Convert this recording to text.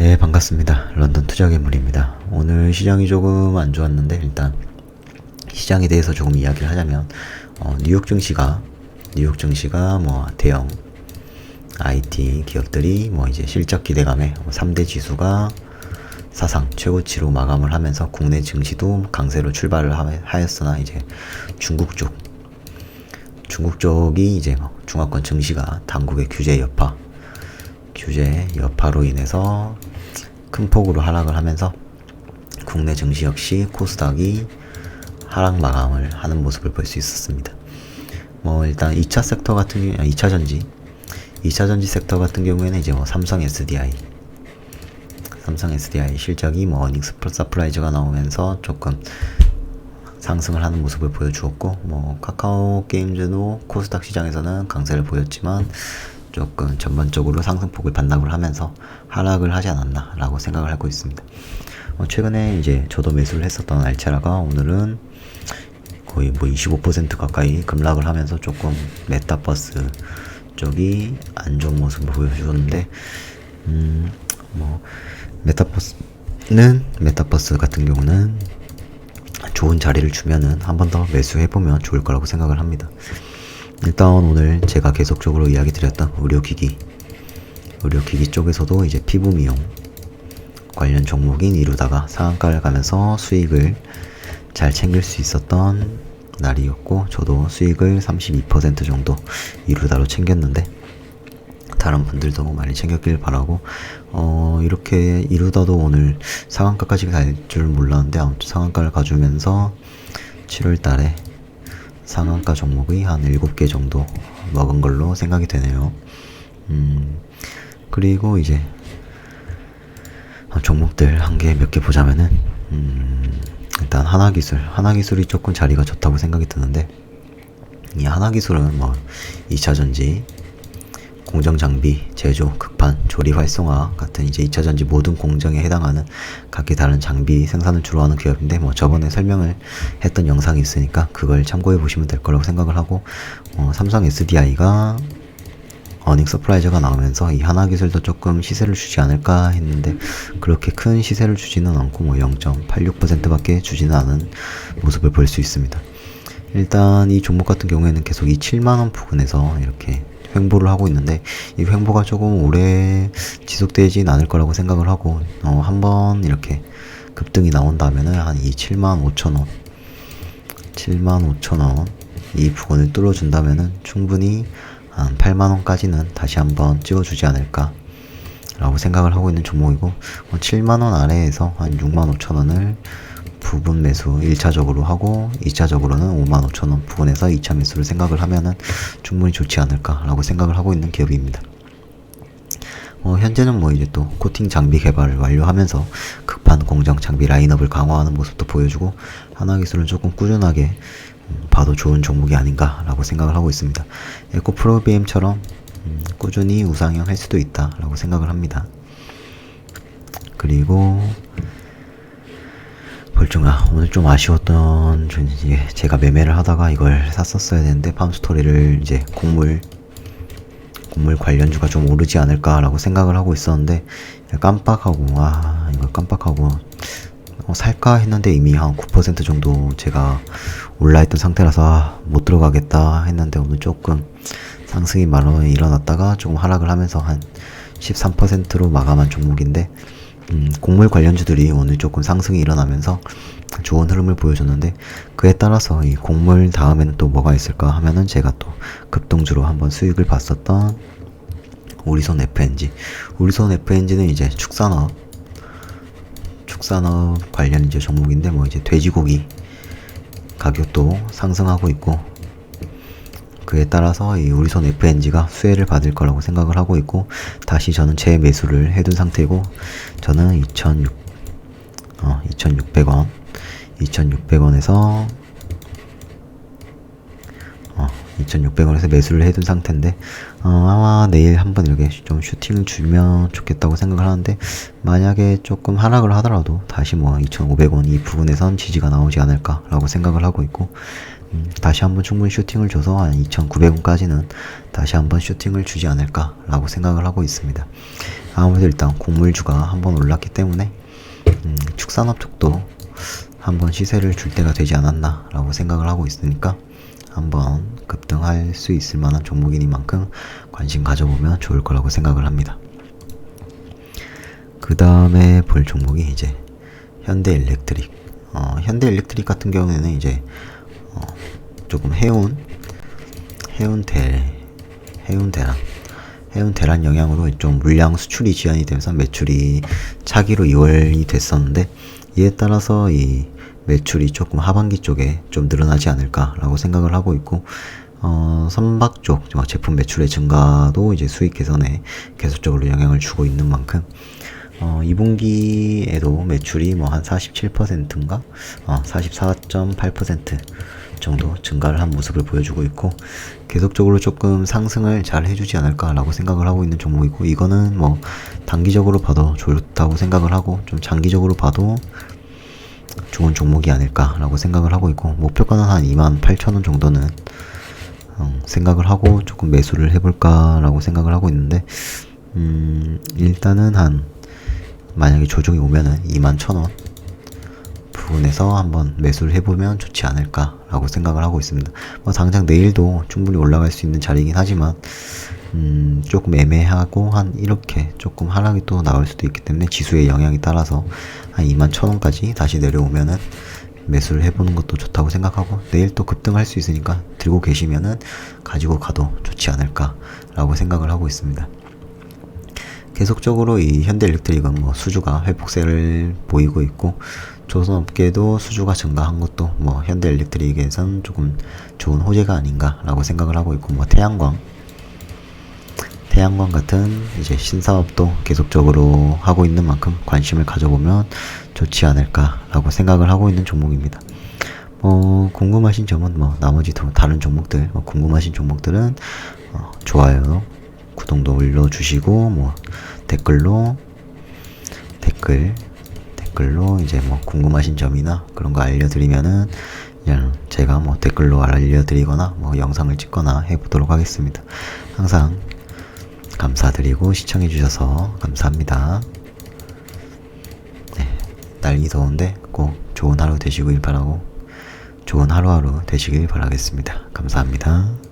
네, 반갑습니다. 런던 투자괴물입니다. 오늘 시장이 조금 안 좋았는데, 일단, 시장에 대해서 조금 이야기를 하자면, 어, 뉴욕 증시가, 뉴욕 증시가 뭐, 대형 IT 기업들이 뭐 이제 실적 기대감에 3대 지수가 사상 최고치로 마감을 하면서 국내 증시도 강세로 출발을 하- 하였으나 이제 중국 쪽 중국 쪽이 이제 뭐 중화권 증시가 당국의 규제 여파 규제 여파로 인해서 큰 폭으로 하락을 하면서 국내 증시 역시 코스닥이 하락 마감을 하는 모습을 볼 수 있었습니다. 뭐 일단 2차 섹터 같은 경우 2차 전지 2차 전지 섹터 같은 경우에는 이제 뭐 삼성 SDI 삼성 SDI 실적이 뭐 어닝스 서프라이즈가 나오면서 조금 상승을 하는 모습을 보여주었고 뭐 카카오 게임즈도 코스닥 시장에서는 강세를 보였지만 조금 전반적으로 상승폭을 반납을 하면서 하락을 하지 않았나라고 생각을 하고 있습니다. 어, 최근에 이제 저도 매수를 했었던 알체라가 오늘은 거의 뭐 25% 가까이 급락을 하면서 조금 메타버스 쪽이 안 좋은 모습을 보여주었는데 음 뭐 메타버스는 메타버스 같은 경우는 좋은 자리를 주면은 한 번 더 매수해보면 좋을 거라고 생각을 합니다. 일단 오늘 제가 계속적으로 이야기 드렸던 의료기기, 의료기기 쪽에서도 이제 피부 미용 관련 종목인 이루다가 상한가를 가면서 수익을 잘 챙길 수 있었던 날이었고 저도 수익을 32% 정도 이루다로 챙겼는데 다른 분들도 많이 챙겼길 바라고 어 이렇게 이루다도 오늘 상한가까지 갈 줄 몰랐는데 아무튼 상한가를 가주면서 7월 달에 상한가 종목이 한 7개 정도 먹은 걸로 생각이 되네요. 음 그리고 이제 어, 종목들 한 개 몇 개 보자면은 음 일단 하나 기술 하나 기술이 조금 자리가 좋다고 생각이 드는데 이 하나 기술은 뭐 2차 전지 공정 장비, 제조, 극판, 조리 활성화 같은 이제 2차 전지 모든 공정에 해당하는 각기 다른 장비 생산을 주로 하는 기업인데 뭐 저번에 설명을 했던 영상이 있으니까 그걸 참고해 보시면 될 거라고 생각을 하고 어, 삼성 SDI가 어닝 서프라이즈가 나오면서 이 하나 기술도 조금 시세를 주지 않을까 했는데 그렇게 큰 시세를 주지는 않고 뭐 0.86%밖에 주지는 않은 모습을 볼 수 있습니다. 일단 이 종목 같은 경우에는 계속 이 7만원 부근에서 이렇게 횡보를 하고 있는데 이 횡보가 조금 오래 지속되진 않을 거라고 생각을 하고 어, 한번 이렇게 급등이 나온다면은 한 이 7만 5천 원 7만 5천 원 이 부분을 뚫어준다면은 충분히 한 8만 원까지는 다시 한번 찍어주지 않을까 라고 생각을 하고 있는 종목이고 어, 7만원 아래에서 한 6만 5천원을 부분 매수 1차적으로 하고 2차적으로는 5만 5천원 부분에서 2차 매수를 생각을 하면은 충분히 좋지 않을까라고 생각을 하고 있는 기업입니다. 어, 현재는 뭐 이제 또 코팅 장비 개발을 완료하면서 극판 공정 장비 라인업을 강화하는 모습도 보여주고 하나 기술은 조금 꾸준하게 음, 봐도 좋은 종목이 아닌가라고 생각을 하고 있습니다. 에코 프로비엠처럼 음, 꾸준히 우상향 할 수도 있다라고 생각을 합니다. 그리고 볼중아 오늘 좀 아쉬웠던 좀 이게 제가 매매를 하다가 이걸 샀었어야 되는데 팜스토리를 이제 곡물 곡물 관련주가 좀 오르지 않을까라고 생각을 하고 있었는데 깜빡하고 아 이거 깜빡하고 어, 살까 했는데 이미 한 9% 정도 제가 올라있던 상태라서 아, 못 들어가겠다 했는데 오늘 조금 상승이 많이 일어났다가 조금 하락을 하면서 한 13%로 마감한 종목인데 음, 곡물 관련주들이 오늘 조금 상승이 일어나면서 좋은 흐름을 보여줬는데 그에 따라서 이 곡물 다음에는 또 뭐가 있을까 하면은 제가 또 급등주로 한번 수익을 봤었던 우리손 FNG 우리손 FNG는 이제 축산업 축산업 관련 이제 종목인데 뭐 이제 돼지고기 가격도 상승하고 있고 그에 따라서 이 우리손 FNG가 수혜를 받을 거라고 생각을 하고 있고 다시 저는 재매수를 해둔 상태고 저는 2,600 어, 2,600원 2,600원에서 어, 2,600원에서 매수를 해둔 상태인데 어, 아마 내일 한번 이렇게 좀 슈팅을 주면 좋겠다고 생각을 하는데 만약에 조금 하락을 하더라도 다시 뭐 2,500원 이 부분에선 지지가 나오지 않을까라고 생각을 하고 있고 음, 다시 한번 충분히 슈팅을 줘서 한 2,900원까지는 다시 한번 슈팅을 주지 않을까라고 생각을 하고 있습니다. 아무래도 일단 곡물주가 한번 올랐기 때문에 음, 축산업 쪽도 한번 시세를 줄 때가 되지 않았나라고 생각을 하고 있으니까 한번 급등할 수 있을 만한 종목이니만큼 관심 가져보면 좋을 거라고 생각을 합니다. 그 다음에 볼 종목이 이제 현대 일렉트릭. 어, 현대 일렉트릭 같은 경우에는 이제 어, 조금 해운 해운대 해운대랑 해운 대란 영향으로 좀 물량 수출이 지연이 되면서 매출이 차기로 2월이 됐었는데 이에 따라서 이 매출이 조금 하반기 쪽에 좀 늘어나지 않을까라고 생각을 하고 있고 어, 선박 쪽 제품 매출의 증가도 이제 수익 개선에 계속적으로 영향을 주고 있는 만큼 어, 2분기에도 매출이 뭐 한 47%인가? 어, 44.8% 정도 증가를 한 모습을 보여주고 있고 계속적으로 조금 상승을 잘 해주지 않을까라고 생각을 하고 있는 종목이고 이거는 뭐 단기적으로 봐도 좋다고 생각을 하고 좀 장기적으로 봐도 좋은 종목이 아닐까라고 생각을 하고 있고 목표가는 한 28,000원 정도는 음, 생각을 하고 조금 매수를 해볼까라고 생각을 하고 있는데 음, 일단은 한 만약에 조정이 오면은 21,000원 부분에서 한번 매수를 해보면 좋지 않을까라고 생각을 하고 있습니다. 뭐 당장 내일도 충분히 올라갈 수 있는 자리이긴 하지만 음, 조금 애매하고 한 이렇게 조금 하락이 또 나올 수도 있기 때문에 지수의 영향에 따라서 한 21,000원까지 다시 내려오면은 매수를 해보는 것도 좋다고 생각하고 내일 또 급등할 수 있으니까 들고 계시면은 가지고 가도 좋지 않을까라고 생각을 하고 있습니다. 계속적으로 이 현대일렉트릭은 뭐 수주가 회복세를 보이고 있고 조선업계도 수주가 증가한 것도 뭐 현대일렉트릭에선 조금 좋은 호재가 아닌가라고 생각을 하고 있고 뭐 태양광 태양광 같은 이제 신사업도 계속적으로 하고 있는 만큼 관심을 가져보면 좋지 않을까라고 생각을 하고 있는 종목입니다. 뭐 궁금하신 점은 뭐 나머지 다른 종목들 뭐 궁금하신 종목들은 어, 좋아요 구독도 올려주시고 뭐 댓글로 댓글 댓글로 이제 뭐 궁금하신 점이나 그런 거 알려드리면은 그냥 제가 뭐 댓글로 알려드리거나 뭐 영상을 찍거나 해보도록 하겠습니다. 항상 감사드리고 시청해주셔서 감사합니다. 네, 날이 더운데 꼭 좋은 하루 되시길 바라고 좋은 하루하루 되시길 바라겠습니다. 감사합니다.